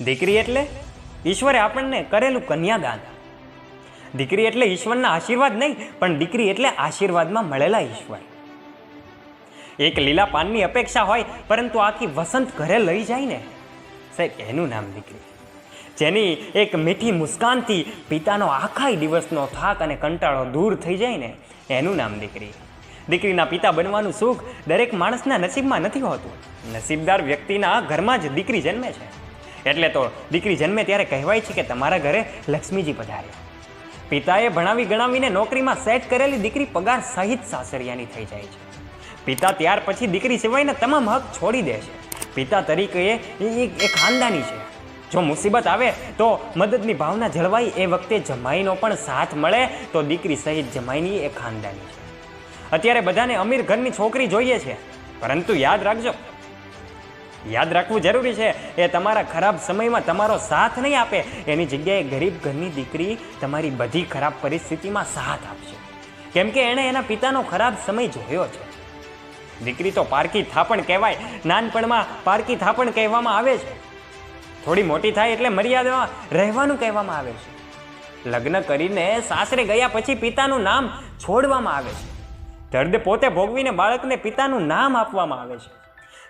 દીકરી એટલે ઈશ્વરે આપણને કરેલું કન્યાદાન. દીકરી એટલે ઈશ્વરના આશીર્વાદ નહીં, પણ દીકરી એટલે આશીર્વાદમાં મળેલા ઈશ્વર. એક લીલા પાનની અપેક્ષા હોય, પરંતુ આખી વસંત ઘરે લઈ જાય ને. સાહેબ, એનું નામ દીકરી. જેની એક મીઠી મુસ્કાનથી પિતાનો આખા દિવસનો થાક અને કંટાળો દૂર થઈ જાય ને, એનું નામ દીકરી. દીકરીના પિતા બનવાનું સુખ દરેક માણસના નસીબમાં નથી હોતું. નસીબદાર વ્યક્તિના ઘરમાં જ દીકરી જન્મે છે. એટલે તો દીકરી જન્મે ત્યારે કહેવાય છે કે તમારા ઘરે લક્ષ્મીજી પધાર્યા પિતાએ ભણાવી ગણાવીને નોકરીમાં સેટ કરેલી દીકરી પગાર સહિત સાસરિયાની થઈ જાય છે. પિતા ત્યાર પછી દીકરી સિવાયના તમામ હક છોડી દે છે. પિતા તરીકે એ એ ખાનદાની છે. જો મુસીબત આવે તો મદદની ભાવના જળવાઈ એ વખતે જમાઈનો પણ સાથ મળે તો દીકરી સહિત જમાઈની એ ખાનદાની છે. અત્યારે બધાને અમીર ઘરની છોકરી જોઈએ છે. પરંતુ યાદ રાખજો યાદ રાખવું જરૂરી છે એ તમારા ખરાબ સમયમાં તમારો સાથ નહીં આપે. એની જગ્યાએ ગરીબ ઘરની દીકરી તમારી બધી ખરાબ પરિસ્થિતિમાં સાથ આપશે. કેમ કે એણે એના પિતાનો ખરાબ સમય જોયો છે. દીકરી તો પારકી થાપણ કહેવાય. નાનપણમાં પારકી થાપણ કહેવામાં આવે છે. થોડી મોટી થાય એટલે મર્યાદામાં રહેવાનું કહેવામાં આવે છે. લગ્ન કરીને સાસરે ગયા પછી પિતાનું નામ છોડવામાં આવે છે. દર્દ પોતે ભોગવીને બાળકને પિતાનું નામ આપવામાં આવે છે.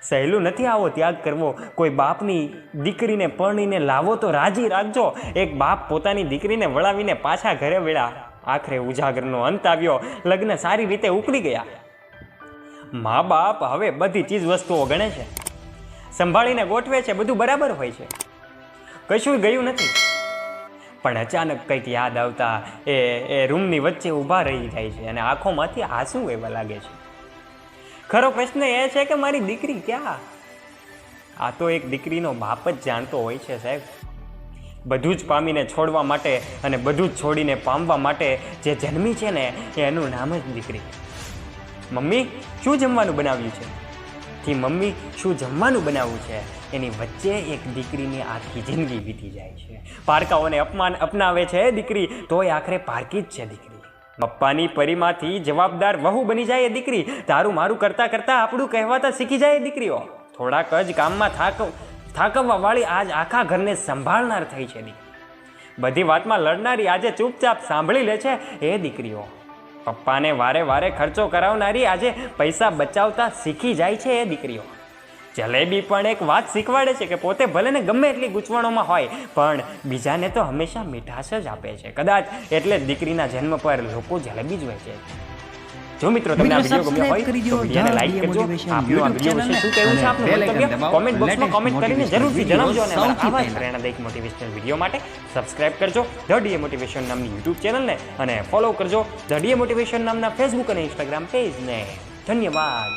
સહેલું નથી આવો ત્યાગ કરવો. કોઈ બાપની દીકરીને પરણીને લાવો તો રાજી રાખજો. એક બાપ પોતાની દીકરીને વળાવીને પાછા ઘરે વેળા આખરે ઉજાગરનો અંત આવ્યો. લગ્ન સારી રીતે ઉકળી ગયા. મા બાપ હવે બધી ચીજ વસ્તુઓ ગણે છે. સંભાળીને ગોઠવે છે, બધું બરાબર હોય છે. કશું ગયું નથી. પણ અચાનક કંઈક યાદ આવતા એ એ રૂમની વચ્ચે ઊભા રહી જાય છે અને આંખોમાંથી આંસુ એવા લાગે છે. ખરો પ્રશ્ન એ છે કે મારી દીકરી ક્યાં? આ તો એક દીકરીનો બાપ જ જાણતો હોય છે, સાહેબ. બધું જ પામીને છોડવા માટે અને બધું જ છોડીને પામવા માટે જે જન્મી છે ને એનું નામ જ દીકરી. મમ્મી, શું જમવાનું બનાવ્યું છે? થી મમ્મી, શું જમવાનું બનાવવું છે? એની વચ્ચે એક દીકરીની આખી જિંદગી વીતી જાય છે. પારકાઓને અપમાન અપનાવે છે દીકરી, તોય આખરે પારકી જ છે દીકરી. પપ્પાની પરીમાંથી જવાબદાર વહુ બની જાય એ દીકરી. તારું મારું કરતા કરતા આપણું કહેવાતા શીખી જાય એ દીકરીઓ. થોડાક જ કામમાં થાક, થાકવવા વાળી આજ આખા ઘરને સંભાળનાર થઈ છે દીકરી. બધી વાતમાં લડનારી આજે ચૂપચાપ સાંભળી લે છે એ દીકરીઓ. પપ્પાને વારે વારે ખર્ચો કરાવનારી આજે પૈસા બચાવતા શીખી જાય છે એ દીકરીઓ. જલેબી પણ એક વાત શીખવાડે છે કે પોતે ભલે ને ગમે એટલી ગૂંચવણોમાં હોય પણ બીજાને તો હંમેશા મીઠાશ જ આપે છે. કદાચ એટલે દીકરીના જન્મ પર લોકો જલેબી જ વહેંચે જો મિત્રો તમને આ વીડિયો ગમ્યો હોય તો. વિડીયોને લાઈક કરજો. આપનો આ વીડિયો વિશે શું કહેવું છે આપનું મંતવ્ય? કોમેન્ટ બોક્સમાં કોમેન્ટ કરીને જરૂરથી જણાવજો અને આવા જ પ્રેરણાદાયક મોટિવેશનલ વીડિયો માટે સબસ્ક્રાઇબ કરજો. ધ ડીએ મોટિવેશન નામની યુટ્યુબ ચેનલને અને ફોલો કરજો. ધ ડીએ મોટિવેશન નામના ફેસબુક અને ઇન્સ્ટાગ્રામ પેજને ધન્યવાદ.